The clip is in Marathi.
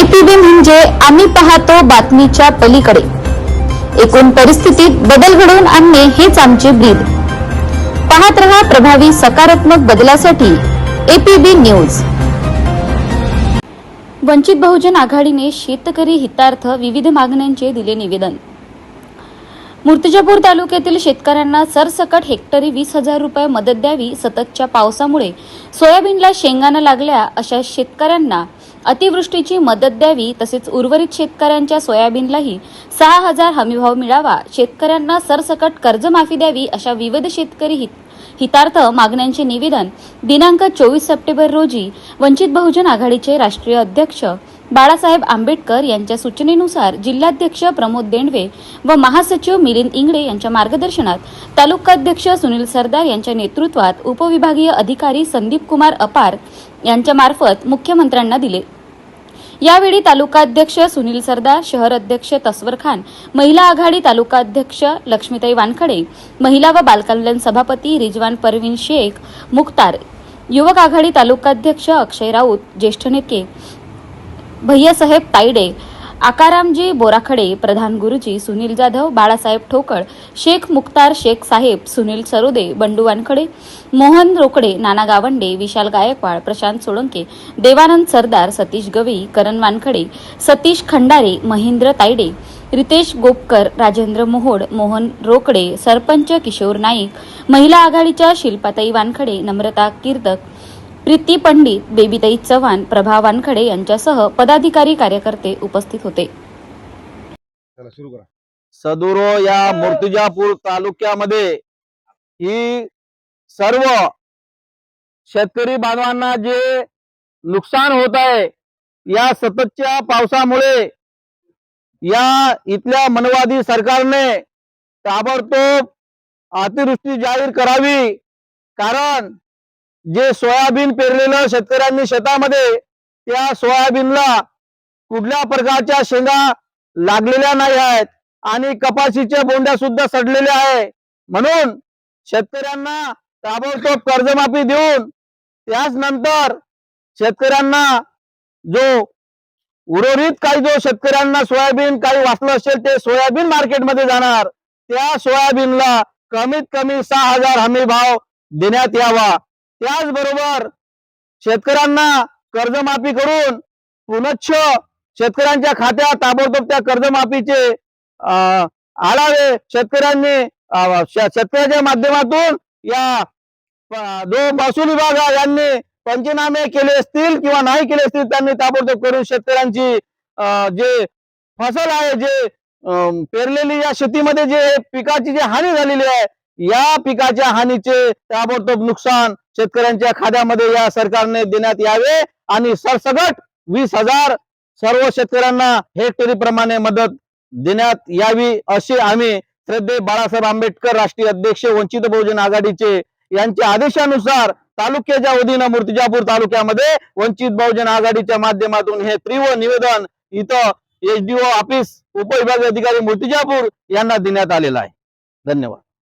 एपीबी म्हणजे आम्ही पाहतो बातमीच्या पलीकडे. एकूण परिस्थितीत बदल घडवून आणणे हेच आमचे ब्रीद. पाहत रहा प्रभावी सकारात्मक बदलासाठी एपीबी न्यूज. वंचित बहुजन आघाडीने शेतकरी हितार्थ विविध मागण्यांचे दिले निवेदन. मूर्तिजापूर तालुक्यातील शेतकऱ्यांना सरसकट हेक्टरी वीस हजार रुपये मदत द्यावी सततच्या पावसामुळे सोयाबीनला शेंगानं लागल्या अशा शेतकऱ्यांना अतिवृष्टीची मदत द्यावी तसेच उर्वरित शेतकऱ्यांच्या सोयाबीनलाही सहा हजार हमीभाव मिळावा शेतकऱ्यांना सरसकट कर्जमाफी द्यावी अशा विविध शेतकरी हित हितार्थ मागण्यांचे निवेदन दिनांक चोवीस सप्टेंबर रोजी वंचित बहुजन आघाडीचे राष्ट्रीय अध्यक्ष बाळासाहेब आंबेडकर यांच्या सूचनेनुसार जिल्हाध्यक्ष प्रमोद देंडवे व महासचिव मिलिंद इंगळे यांच्या मार्गदर्शनात तालुकाध्यक्ष सुनील सरदार यांच्या नेतृत्वात उपविभागीय अधिकारी संदीप कुमार अपार यांच्या मार्फत मुख्यमंत्र्यांना दिले. यावेळी तालुकाध्यक्ष सुनील सरदार शहर अध्यक्ष तस्वर खान महिला आघाडी तालुकाध्यक्ष लक्ष्मीताई वानखडे महिला व बालकल्याण सभापती रिजवान परवीन शेख मुख्तार युवक आघाडी तालुकाध्यक्ष अक्षय राऊत ज्येष्ठ नेते भैयासाहेब तायडे आकारामजी बोराखडे प्रधान गुरुजी सुनील जाधव बाळासाहेब ठोकळ शेख मुक्तार शेख साहेब सुनील सरोदे बंडू वानखडे मोहन रोकडे नाना गावंडे विशाल गायकवाड प्रशांत सोळंके देवानंद सरदार सतीश गवई करण वानखडे सतीश खंडारे महेंद्र तायडे रितेश गोपकर राजेंद्र मोहोड मोहन रोकडे सरपंच किशोर नाईक महिला आघाडीच्या शिल्पाताई वानखडे नम्रता कीर्तक प्रीती पंडित बेबीताई चव्हाण प्रभा वानखडे यांच्यासह पदाधिकारी कार्यकर्ते उपस्थित होते. चला सुरू करा. सदुरो या मूर्तिजापूर तालुक्यामध्ये ही सर्व शेतकरी बांधवांना जे नुकसान होत आहे या सततच्या पावसामुळे या इथल्या मनवादी सरकारने ताबडतोब अतिवृष्टी जाहीर करावी कारण जे सोयाबीन पेरलेलं शेतकऱ्यांनी शेतामध्ये त्या सोयाबीनला कुठल्या प्रकारच्या शेंगा लागलेल्या नाही आहेत आणि कपाशीच्या बोंड्या सुद्धा सडलेल्या आहे म्हणून शेतकऱ्यांना ताबडतोब कर्जमाफी देऊन त्याच नंतर शेतकऱ्यांना जो उर्वरित काही जो शेतकऱ्यांना सोयाबीन काही वाचलं असेल ते सोयाबीन मार्केटमध्ये जाणार. त्या सोयाबीनला कमीत कमी सहा हजार हमी भाव देण्यात यावा. त्याचबरोबर शेतकऱ्यांना कर्जमाफी करून पुनच्छ शेतकऱ्यांच्या खात्यात ताबडतोब त्या कर्जमाफीचे अं, आढावे शेतकऱ्यांनी शेतकऱ्याच्या माध्यमातून या अं, दोन महसूल विभाग यांनी पंचनामे केले असतील किंवा नाही केले असतील त्यांनी ताबडतोब करून शेतकऱ्यांची जे फसल आहे जे पेरलेली या शेतीमध्ये जे पिकाची जी हानी झालेली आहे या पिकाच्या हानीचे ताबडतोब नुकसान शेतकऱ्यांच्या खाद्यामध्ये या सरकारने देण्यात यावे आणि सरसगट वीस हजार सर्व शेतकऱ्यांना हेक्टरी प्रमाणे मदत देण्यात यावी असे आम्ही श्रद्धे बाळासाहेब आंबेडकर राष्ट्रीय अध्यक्ष वंचित बहुजन आघाडीचे यांच्या आदेशानुसार तालुक्याच्या वतीनं मूर्तिजापूर तालुक्यामध्ये वंचित बहुजन आघाडीच्या माध्यमातून हे तीव्र निवेदन इथं एचडीओ ऑफिस उपविभागीय अधिकारी मूर्तिजापूर यांना देण्यात आलेलं आहे. धन्यवाद.